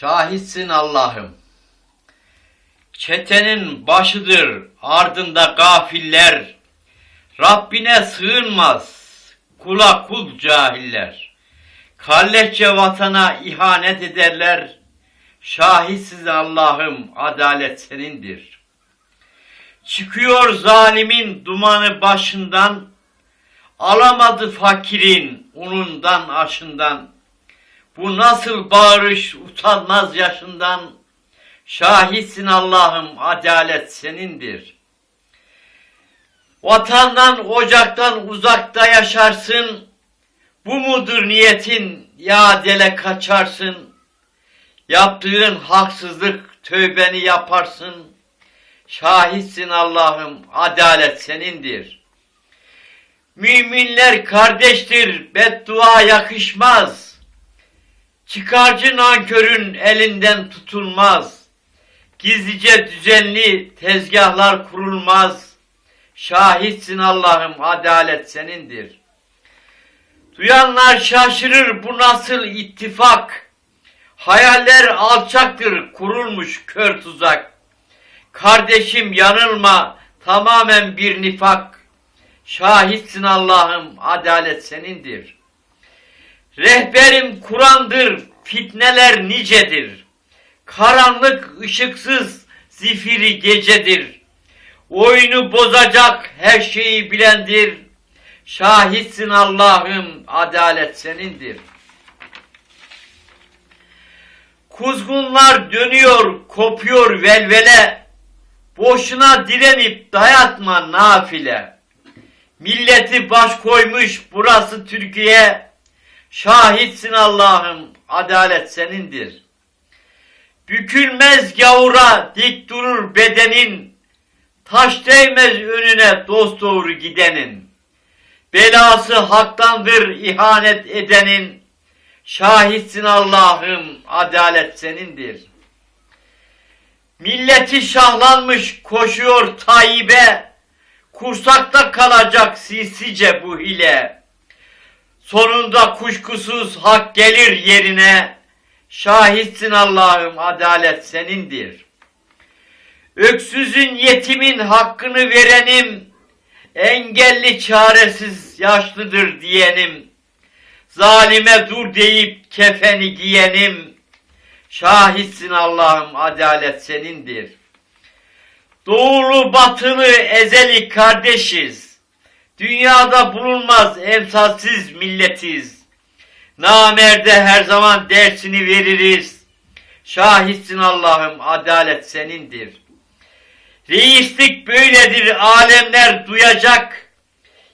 Şahitsin Allah'ım. Çetenin başıdır ardında gafiller. Rabbine sığınmaz kula kul cahiller. Kalleşçe vatana ihanet ederler. Şahitsiz Allah'ım adalet senindir. Çıkıyor zalimin dumanı başından. Alamadı fakirin unundan aşından. Bu nasıl bağırış utanmaz yaşından. Şahitsin Allah'ım adalet senindir. Vatandan ocaktan uzakta yaşarsın. Bu mudur niyetin ya dele kaçarsın. Yaptığın haksızlık tövbeni yaparsın. Şahitsin Allah'ım adalet senindir. Müminler kardeştir beddua yakışmaz. Çıkarcı nankörün elinden tutulmaz. Gizlice düzenli tezgahlar kurulmaz. Şahitsin Allah'ım adalet senindir. Duyanlar şaşırır bu nasıl ittifak. Hayaller alçaktır kurulmuş kör tuzak. Kardeşim yanılma tamamen bir nifak. Şahitsin Allah'ım adalet senindir. Rehberim Kur'an'dır fitneler nicedir. Karanlık ışıksız zifiri gecedir. Oyunu bozacak her şeyi bilendir. Şahitsin Allah'ım adalet senindir. Kuzgunlar dönüyor, kopuyor velvele. Boşuna direnip dayatma nafile. Milleti baş koymuş burası Türkiye. Şahitsin Allah'ım adalet senindir. Bükülmez gavura dik durur bedenin. Taş değmez önüne dost doğru gidenin. Belası haktandır ihanet edenin. Şahitsin Allah'ım adalet senindir. Milleti şahlanmış koşuyor Tayyip'e. Kursakta kalacak sinsice bu hile. Sonunda kuşkusuz hak gelir yerine. Şahitsin Allah'ım adalet senindir. Öksüzün yetimin hakkını verenim. Engelli çaresiz yaşlıdır diyenim. Zalime dur deyip kefeni giyenim. Şahitsin Allah'ım adalet senindir. Doğulu batılı ezeli kardeşiz. Dünyada bulunmaz emsalsiz milletiz. Namerde her zaman dersini veririz. Şahitsin Allah'ım adalet senindir. Reislik böyledir alemler duyacak.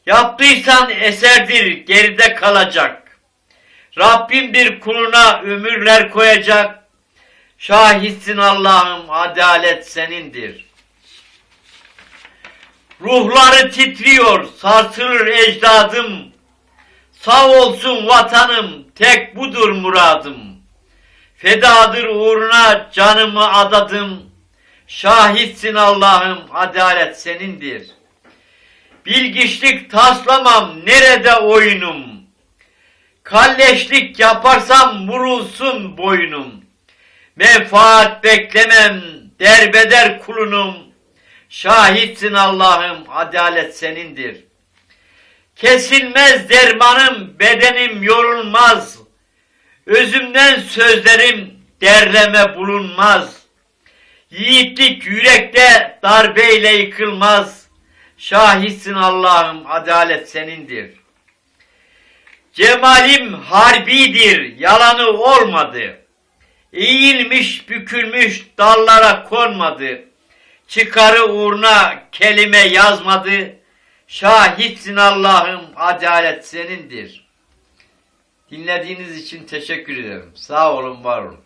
Yaptıysan eserdir geride kalacak. Rabbim bir kuluna ömürler koyacak. Şahitsin Allah'ım adalet senindir. Ruhları titriyor sarsılır ecdadım. Sağ olsun vatanım tek budur muradım. Fedadır uğruna canımı adadım. Şahitsin Allah'ım adalet senindir. Bilgiçlik taslamam nerede oyunum. Kalleşlik yaparsam vurulsun boynum. Menfaat beklemem derbeder kulunum. Şahitsin Allah'ım adalet senindir. Kesilmez dermanım bedenim yorulmaz. Özümden sözlerim derleme bulunmaz. Yiğitlik yürekte darbeyle yıkılmaz. Şahitsin Allah'ım adalet senindir. Cemalim harbidir yalanı olmadı. Eğilmiş bükülmüş dallara konmadı. Çıkarı uğruna kelime yazmadı. Şahitsin Allah'ım adalet senindir. Dinlediğiniz için teşekkür ederim. Sağ olun var olun.